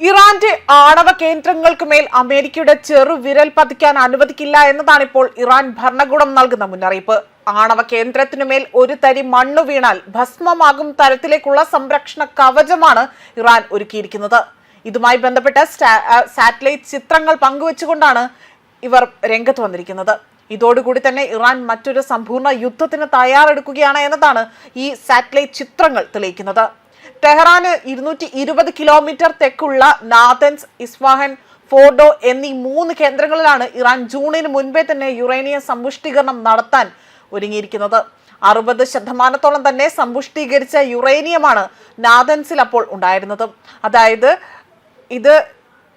ഇറാന്റെ ആണവ കേന്ദ്രങ്ങൾക്ക് മേൽ അമേരിക്കയുടെ ചെറു വിരൽ പതിക്കാൻ അനുവദിക്കില്ല എന്നതാണ് ഇപ്പോൾ ഇറാൻ ഭരണകൂടം നൽകുന്ന മുന്നറിയിപ്പ്. ആണവ കേന്ദ്രത്തിനു മേൽ ഒരു തരി മണ്ണു വീണാൽ ഭസ്മമാകും തരത്തിലേക്കുള്ള സംരക്ഷണ കവചമാണ് ഇറാൻ ഒരുക്കിയിരിക്കുന്നത്. ഇതുമായി ബന്ധപ്പെട്ട സാറ്റലൈറ്റ് ചിത്രങ്ങൾ പങ്കുവച്ചുകൊണ്ടാണ് ഇവർ രംഗത്ത് വന്നിരിക്കുന്നത്. ഇതോടുകൂടി തന്നെ ഇറാൻ മറ്റൊരു സമ്പൂർണ യുദ്ധത്തിന് തയ്യാറെടുക്കുകയാണ് എന്നതാണ് ഈ സാറ്റലൈറ്റ് ചിത്രങ്ങൾ തെളിയിക്കുന്നത്. ടെഹ്റാന് ഇരുന്നൂറ്റി ഇരുപത് കിലോമീറ്റർ തെക്കുള്ള നാഥൻസ് ഇസ്ഫാഹൻ ഫോർഡോ എന്നീ മൂന്ന് കേന്ദ്രങ്ങളിലാണ് ഇറാൻ ജൂണിന് മുൻപേ തന്നെ യുറേനിയം സമ്പുഷ്ടീകരണം നടത്താൻ ഒരുങ്ങിയിരിക്കുന്നത്. അറുപത് ശതമാനത്തോളം തന്നെ സമ്പുഷ്ടീകരിച്ച യുറേനിയമാണ് നാഥൻസിൽ അപ്പോൾ ഉണ്ടായിരുന്നത്. അതായത് ഇത്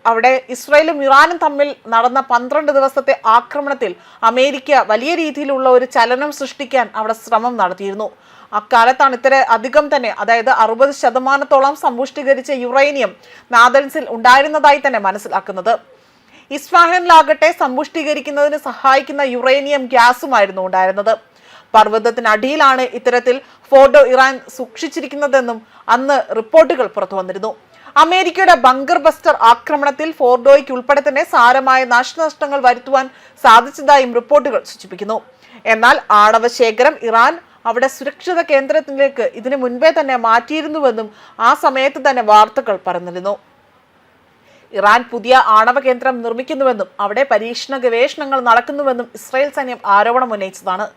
അവിടെ ഇസ്രയേലും ഇറാനും തമ്മിൽ നടന്ന പന്ത്രണ്ട് ദിവസത്തെ ആക്രമണത്തിൽ അമേരിക്ക വലിയ രീതിയിലുള്ള ഒരു ചലനം സൃഷ്ടിക്കാൻ അവിടെ ശ്രമം നടത്തിയിരുന്നു. അക്കാലത്താണ് ഇത്ര അധികം തന്നെ അതായത് അറുപത് ശതമാനത്തോളം സമ്പുഷ്ടീകരിച്ച യുറേനിയം നാദൻസിൽ ഉണ്ടായിരുന്നതായി തന്നെ മനസ്സിലാക്കുന്നത്. ഇസ്ഫാഹനിലാകട്ടെ സമ്പുഷ്ടീകരിക്കുന്നതിന് സഹായിക്കുന്ന യുറേനിയം ഗ്യാസുമായിരുന്നു ഉണ്ടായിരുന്നത്. പർവതത്തിനടിയിലാണ് ഇത്തരത്തിൽ ഫോട്ടോ ഇറാൻ സൂക്ഷിച്ചിരിക്കുന്നതെന്നും അന്ന് റിപ്പോർട്ടുകൾ പുറത്തു വന്നിരുന്നു അമേരിക്കയുടെ ബങ്കർ ബസ്റ്റർ ആക്രമണത്തിൽ ഫോർഡോയ്ക്ക് ഉൾപ്പെടെ തന്നെ സാരമായ നാശനഷ്ടങ്ങൾ വരുത്തുവാൻ സാധിച്ചതായും റിപ്പോർട്ടുകൾ സൂചിപ്പിക്കുന്നു. എന്നാൽ ആണവ ശേഖരം ഇറാൻ അവിടെ സുരക്ഷിത കേന്ദ്രത്തിലേക്ക് ഇതിനു മുൻപേ തന്നെ മാറ്റിയിരുന്നുവെന്നും ആ സമയത്ത് തന്നെ വാർത്തകൾ പറഞ്ഞിരുന്നു ഇറാൻ പുതിയ ആണവ കേന്ദ്രം നിർമ്മിക്കുന്നുവെന്നും അവിടെ പരീക്ഷണ ഗവേഷണങ്ങൾ നടക്കുന്നുവെന്നും ഇസ്രായേൽ സൈന്യം ആരോപണം ഉന്നയിച്ചതാണ്.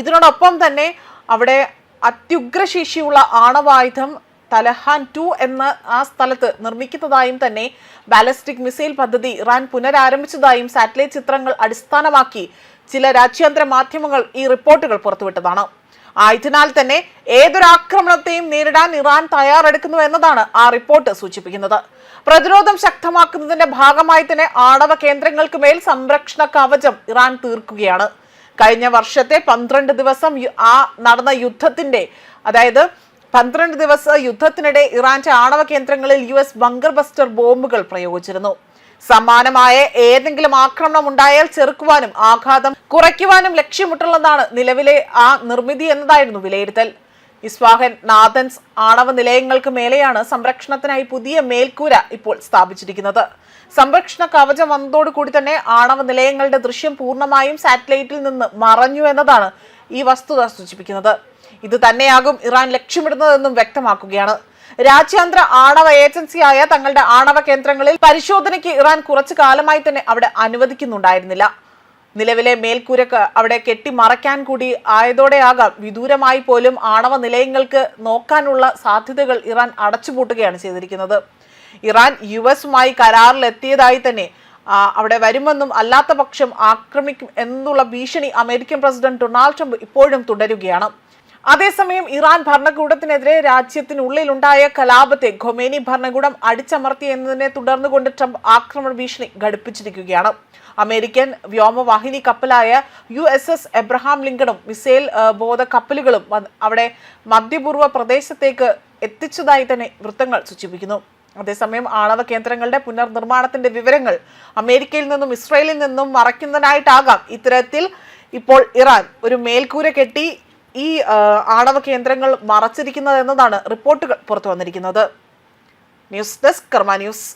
ഇതിനോടൊപ്പം തന്നെ അവിടെ അത്യുഗ്രശേഷിയുള്ള ആണവായുധം തലഹാൻ ടു എന്ന ആ സ്ഥലത്ത് നിർമ്മിക്കുന്നതായും തന്നെ ബാലസ്റ്റിക് മിസൈൽ പദ്ധതി ഇറാൻ പുനരാരംഭിച്ചതായും സാറ്റലൈറ്റ് ചിത്രങ്ങൾ അടിസ്ഥാനമാക്കി ചില രാജ്യാന്തര മാധ്യമങ്ങൾ ഈ റിപ്പോർട്ടുകൾ പുറത്തുവിട്ടതാണ്. ആയതിനാൽ തന്നെ ഏതൊരാക്രമണത്തെയും നേരിടാൻ ഇറാൻ തയ്യാറെടുക്കുന്നു എന്നതാണ് ആ റിപ്പോർട്ട് സൂചിപ്പിക്കുന്നത്. പ്രതിരോധം ശക്തമാക്കുന്നതിന്റെ ഭാഗമായി തന്നെ ആണവ കേന്ദ്രങ്ങൾക്ക് മേൽ സംരക്ഷണ കവചം ഇറാൻ തീർക്കുകയാണ്. കഴിഞ്ഞ വർഷത്തെ പന്ത്രണ്ട് ദിവസം ആ നടന്ന യുദ്ധത്തിന്റെ അതായത് പന്ത്രണ്ട് ദിവസ യുദ്ധത്തിനിടെ ഇറാന്റെ ആണവ കേന്ദ്രങ്ങളിൽ യു എസ് ബങ്കർ ബസ്റ്റർ ബോംബുകൾ പ്രയോഗിച്ചിരുന്നു. സമാനമായ ഏതെങ്കിലും ആക്രമണം ഉണ്ടായാൽ ചെറുക്കുവാനും ആഘാതം കുറയ്ക്കുവാനും ലക്ഷ്യമിട്ടുള്ളതാണ് നിലവിലെ ആ നിർമ്മിതി എന്നതായിരുന്നു വിലയിരുത്തൽ. ഇസ്വാഹൻ നാഥൻസ് ആണവ നിലയങ്ങൾക്ക് മേലെയാണ് സംരക്ഷണത്തിനായി പുതിയ മേൽക്കൂര ഇപ്പോൾ സ്ഥാപിച്ചിരിക്കുന്നത്. സംരക്ഷണ കവചം വന്നതോടുകൂടി തന്നെ ആണവ നിലയങ്ങളുടെ ദൃശ്യം പൂർണമായും സാറ്റലൈറ്റിൽ നിന്ന് മറഞ്ഞു എന്നതാണ് ഈ വസ്തുത സൂചിപ്പിക്കുന്നത്. ഇത് തന്നെയാകും ഇറാൻ ലക്ഷ്യമിടുന്നതെന്നും വ്യക്തമാക്കുകയാണ്. രാജ്യാന്തര ആണവ ഏജൻസിയായ തങ്ങളുടെ ആണവ കേന്ദ്രങ്ങളിൽ പരിശോധനയ്ക്ക് ഇറാൻ കുറച്ചു കാലമായി തന്നെ അവിടെ അനുവദിക്കുന്നുണ്ടായിരുന്നില്ല. നിലവിലെ മേൽക്കൂരക്ക് അവിടെ കെട്ടിമറയ്ക്കാൻ കൂടി ആയതോടെയാകാം വിദൂരമായി പോലും ആണവ നിലയങ്ങൾക്ക് നോക്കാനുള്ള സാധ്യതകൾ ഇറാൻ അടച്ചുപൂട്ടുകയാണ് ചെയ്തിരിക്കുന്നത്. ഇറാൻ യു എസുമായി കരാറിലെത്തിയതായി തന്നെ അവിടെ വരുമെന്നും അല്ലാത്ത പക്ഷം ആക്രമിക്കും എന്നുള്ള ഭീഷണി അമേരിക്കൻ പ്രസിഡന്റ് ഡൊണാൾഡ് ട്രംപ് ഇപ്പോഴും തുടരുകയാണ്. അതേസമയം ഇറാൻ ഭരണകൂടത്തിനെതിരെ രാജ്യത്തിനുള്ളിലുണ്ടായ കലാപത്തെ ഖൊമേനി ഭരണകൂടം അടിച്ചമർത്തി എന്നതിനെ തുടർന്നുകൊണ്ട് ട്രംപ് ആക്രമണ ഭീഷണി ഘടിപ്പിച്ചിരിക്കുകയാണ്. അമേരിക്കൻ വ്യോമവാഹിനി കപ്പലായ യു എസ് എസ് എബ്രഹാം ലിങ്കണും മിസൈൽ ബോധ കപ്പലുകളും അവിടെ മധ്യപൂർവ പ്രദേശത്തേക്ക് എത്തിച്ചതായി തന്നെ വൃത്തങ്ങൾ സൂചിപ്പിക്കുന്നു. അതേസമയം ആണവ കേന്ദ്രങ്ങളുടെ പുനർനിർമ്മാണത്തിന്റെ വിവരങ്ങൾ അമേരിക്കയിൽ നിന്നും ഇസ്രയേലിൽ നിന്നും മറയ്ക്കുന്നതിനായിട്ടാകാം ഇത്തരത്തിൽ ഇപ്പോൾ ഇറാൻ ഒരു മേൽക്കൂര കെട്ടി ഈ ആണവ കേന്ദ്രങ്ങൾ മറച്ചിരിക്കുന്നത് എന്നതാണ് റിപ്പോർട്ടുകൾ പുറത്തു വന്നിരിക്കുന്നത്. News desk Karma news.